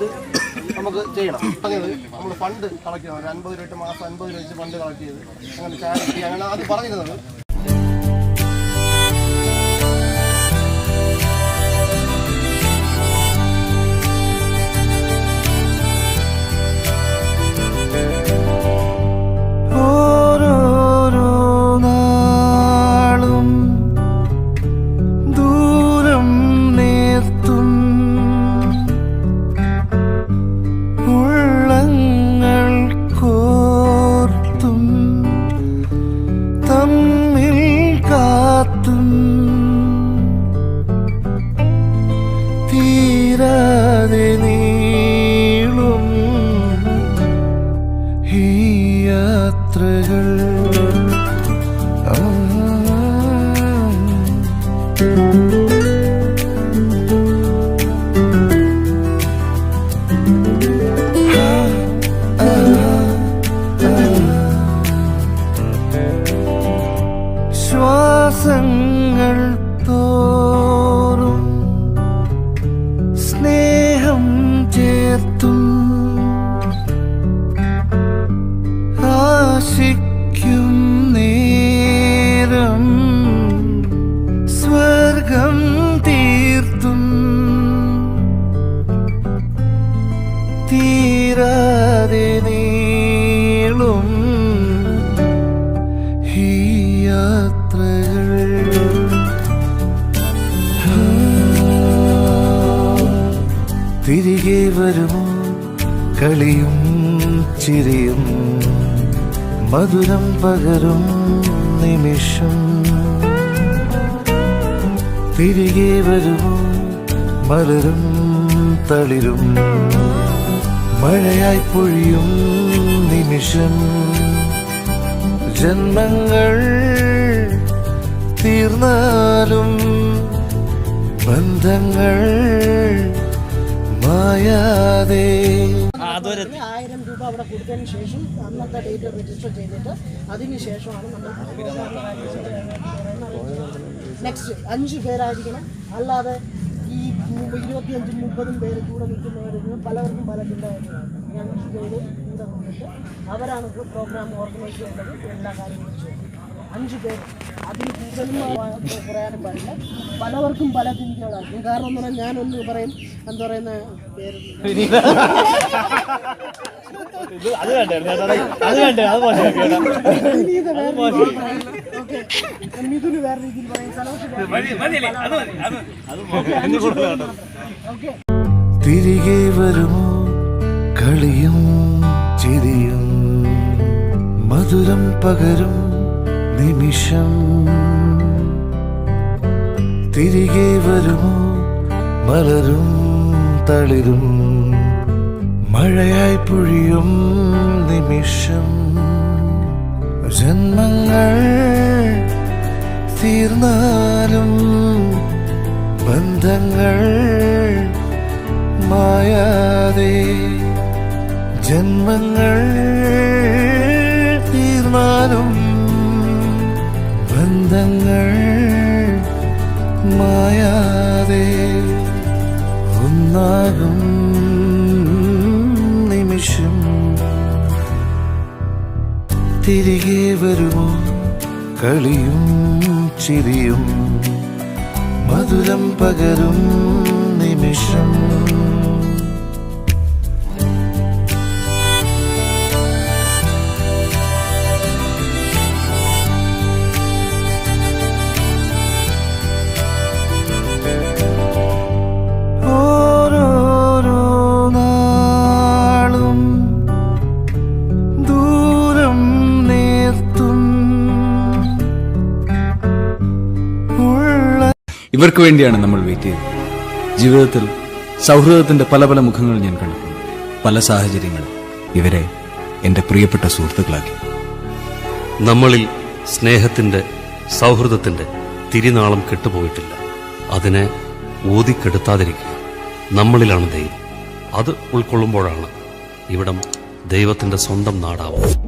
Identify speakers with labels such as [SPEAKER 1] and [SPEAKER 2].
[SPEAKER 1] ഇത് നമുക്ക് ചെയ്യണം. പറഞ്ഞത് നമ്മൾ ഫണ്ട് കളക്ട് ചെയ്യണം ഒരു അൻപത് രൂപ മാസം അൻപത് രൂപ വെച്ച് ഫണ്ട് കളക്ട് ചെയ്ത് അങ്ങനെ ചാരിറ്റി അങ്ങനെ ആദ്യം പറഞ്ഞിരുന്നത്
[SPEAKER 2] ശ്വാസങ്ങൾ തിരികെ വരുമോ? കളിയും ചിരിയും മധുരം പകരും നിമിഷം. തിരികെ വരുമോ? മലരും തളിരും മഴയായി പൊഴിയും നിമിഷം. ജന്മങ്ങൾ തീർന്നാലും ബന്ധങ്ങൾ മായാതെ
[SPEAKER 3] ആയിരം രൂപ അവിടെ കൊടുത്തതിന് ശേഷം അന്നത്തെ ഡേറ്റ് രജിസ്റ്റർ ചെയ്തിട്ട് അതിന് ശേഷമാണ് നമ്മൾ നെക്സ്റ്റ് അഞ്ച് പേരായിരിക്കണം. അല്ലാതെ ഈ ഇരുപത്തിയഞ്ചും മുപ്പതും പേര് കൂടെ നിൽക്കുന്നവരും പലവർക്കും പല ചിന്തകളാണ് ഞങ്ങൾ കൂടെ നിന്നിട്ട് അവരാണ് പ്രോഗ്രാം ഓർഗനൈസ് ചെയ്യേണ്ടത്. എല്ലാ കാര്യങ്ങളും ചെയ്യുന്നത് അഞ്ച് പേര് അതിൽ കൂടുതലും പറയാനും പാടില്ല പലവർക്കും പല ചിന്തകളായിരിക്കും കാരണം എന്ന് പറഞ്ഞാൽ ഞാനൊന്ന് പറയും എന്താ പറയുന്ന പേര്
[SPEAKER 4] അത്.
[SPEAKER 3] മിഥുന് വേറെ രീതിയിൽ പറയും.
[SPEAKER 2] തിരികെ വരും കളിയും ചിരിയും. മധുരം പകരും നിമിഷം തിരികെ വരുമോ? മലരും തളിരും. മഴയായി പൊഴിയും നിമിഷം. ജന്മങ്ങൾ തീർന്നാലും ബന്ധങ്ങൾ മായാതെ ജന്മങ്ങൾ തീർന്നാലും ബന്ധങ്ങൾ മായാതെ ഒന്നാകും നിമിഷം. തിരികെ വരുമോ? കളിയും ചിരിയും മധുരം പകരും നിമിഷം.
[SPEAKER 5] ഇവർക്ക് വേണ്ടിയാണ് നമ്മൾ വെയിറ്റ് ചെയ്തത്. ജീവിതത്തിൽ സൗഹൃദത്തിന്റെ പല പല മുഖങ്ങൾ ഞാൻ കണ്ടിട്ടുണ്ട് പല സാഹചര്യങ്ങൾ ഇവരെ എന്റെ പ്രിയപ്പെട്ട സുഹൃത്തുക്കളാക്കി.
[SPEAKER 6] നമ്മളിൽ സ്നേഹത്തിന്റെ സൗഹൃദത്തിന്റെ തിരിനാളം കെട്ടുപോയിട്ടില്ല. അതിനെ ഊതിക്കെടുത്താതിരിക്കുക. നമ്മളിലാണ് ദൈവം. അത് ഉൾക്കൊള്ളുമ്പോഴാണ് ഇവിടം ദൈവത്തിന്റെ സ്വന്തം നാടാവുന്നത്.